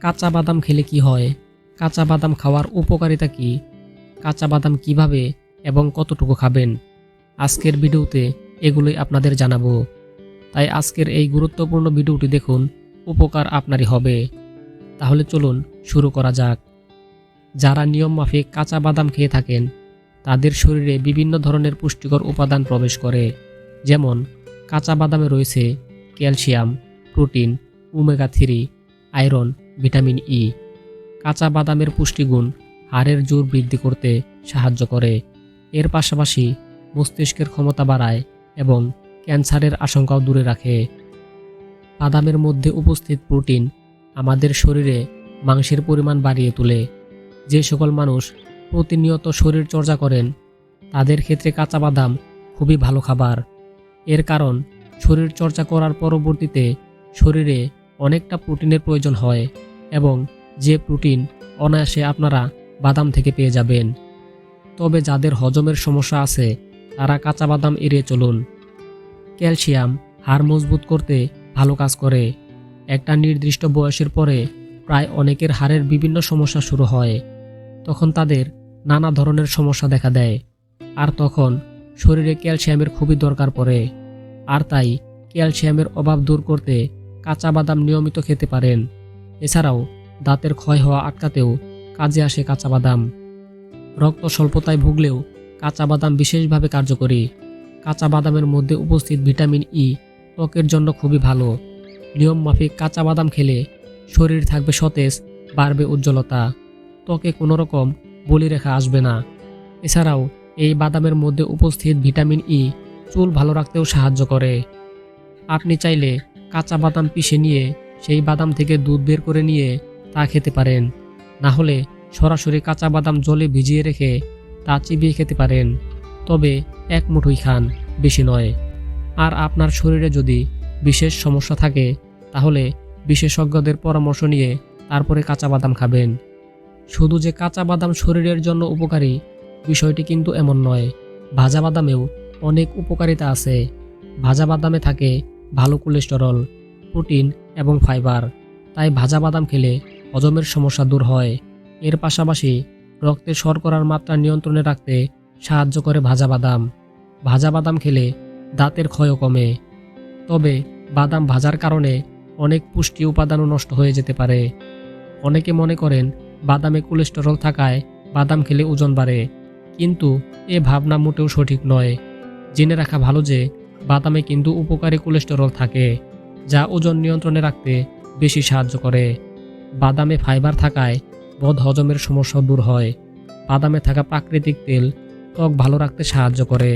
কাঁচা বাদাম খেলে কি হয়? কাঁচা বাদাম খাওয়ার উপকারিতা কি? কাঁচা বাদাম কীভাবে এবং কতটুকু খাবেন? আজকের ভিডিওতে এগুলোই আপনাদের জানাব। তাই আজকের এই গুরুত্বপূর্ণ ভিডিওটি দেখুন, উপকার আপনারই হবে। তাহলে চলুন শুরু করা যাক। যারা নিয়ম মাফিক কাঁচা বাদাম খেয়ে থাকেন, তাদের শরীরে বিভিন্ন ধরনের পুষ্টিকর উপাদান প্রবেশ করে। যেমন, কাঁচা বাদামে রয়েছে calcium, protein, omega three iron, vitamin E কাঁচা বাদামের পুষ্টিগুণ হাড়ের জোর বৃদ্ধি করতে সাহায্য করে। এর পাশাপাশি মস্তিষ্কের ক্ষমতা বাড়ায় এবং ক্যান্সারের আশঙ্কাও দূরে রাখে। বাদামের মধ্যে উপস্থিত প্রোটিন আমাদের শরীরে মাংসের পরিমাণ বাড়িয়ে তোলে। যে সকল মানুষ প্রতিনিয়ত শরীর চর্চা করেন, তাদের ক্ষেত্রে কাঁচা বাদাম খুবই ভালো খাবার। এর কারণ, শরীর চর্চা করার পরবর্তীতে শরীরে অনেকটা প্রোটিনের প্রয়োজন হয় এবং যে প্রোটিন অনায়াসে আপনারা বাদাম থেকে পেয়ে যাবেন। তবে যাদের হজমের সমস্যা আছে, তারা কাঁচা বাদাম এড়িয়ে চলুন। ক্যালসিয়াম হাড় মজবুত করতে ভালো কাজ করে। একটা নির্দিষ্ট বয়সের পরে প্রায় অনেকের হাড়ের বিভিন্ন সমস্যা শুরু হয়। তখন তাদের নানা ধরনের সমস্যা দেখা দেয়। আর তখন শরীরে ক্যালসিয়ামের খুবই দরকার পড়ে। আর তাই ক্যালসিয়ামের অভাব দূর করতে কাঁচা বাদাম নিয়মিত খেতে পারেন। এছাড়াও দাঁতের ক্ষয় হওয়া আটকাতেও কাজে আসে কাঁচা বাদাম। রক্ত স্বল্পতায় ভুগলেও কাঁচা বাদাম বিশেষভাবে কার্যকরী। কাঁচা বাদামের মধ্যে উপস্থিত ভিটামিন ই ত্বকের জন্য খুবই ভালো। নিয়ম মাফিক কাঁচা বাদাম খেলে শরীর থাকবে সতেজ, বাড়বে উজ্জ্বলতা। ত্বকে কোনো রকম বলিরেখা আসবে না। এছাড়াও এই বাদামের মধ্যে উপস্থিত ভিটামিন ই চুল ভালো রাখতেও সাহায্য করে। আপনি চাইলে কাঁচা বাদাম পিষে নিয়ে সেই বাদাম থেকে দুধ বের করে নিয়ে তা খেতে পারেন। না হলে সরাসরি কাঁচা বাদাম জলে ভিজিয়ে রেখে তা চিবিয়ে খেতে পারেন। তবে এক মুঠোই খান, বেশি নয়। আর আপনার শরীরে যদি বিশেষ সমস্যা থাকে, তাহলে বিশেষজ্ঞদের পরামর্শ নিয়ে তারপরে কাঁচা বাদাম খাবেন। শুধু যে কাঁচা বাদাম শরীরের জন্য উপকারী, বিষয়টি কিন্তু এমন নয়। ভাজা বাদামেও অনেক উপকারিতা আছে। ভাজা বাদামে থাকে ভালো কোলেস্টেরল, প্রোটিন এবং ফাইবার। তাই ভাজা বাদাম খেলে হজমের সমস্যা দূর হয়। এর পাশাপাশি রক্তে শর্করার মাত্রা নিয়ন্ত্রণে রাখতে সাহায্য করে ভাজা বাদাম। ভাজা বাদাম খেলে দাঁতের ক্ষয়ও কমে। তবে বাদাম ভাজার কারণে অনেক পুষ্টি উপাদানও নষ্ট হয়ে যেতে পারে। অনেকে মনে করেন বাদামে কোলেস্টেরল থাকায় বাদাম খেলে ওজন বাড়ে। কিন্তু এ ভাবনা মোটেও সঠিক নয়। জেনে রাখা ভালো যে বাদামে কিন্তু উপকারী কোলেস্টেরল থাকে, যা ওজন নিয়ন্ত্রণে রাখতে বেশি সাহায্য করে। বাদামে ফাইবার থাকায় বদ হজমের সমস্যা দূর হয়। বাদামে থাকা প্রাকৃতিক তেল ত্বক ভালো রাখতে সাহায্য করে।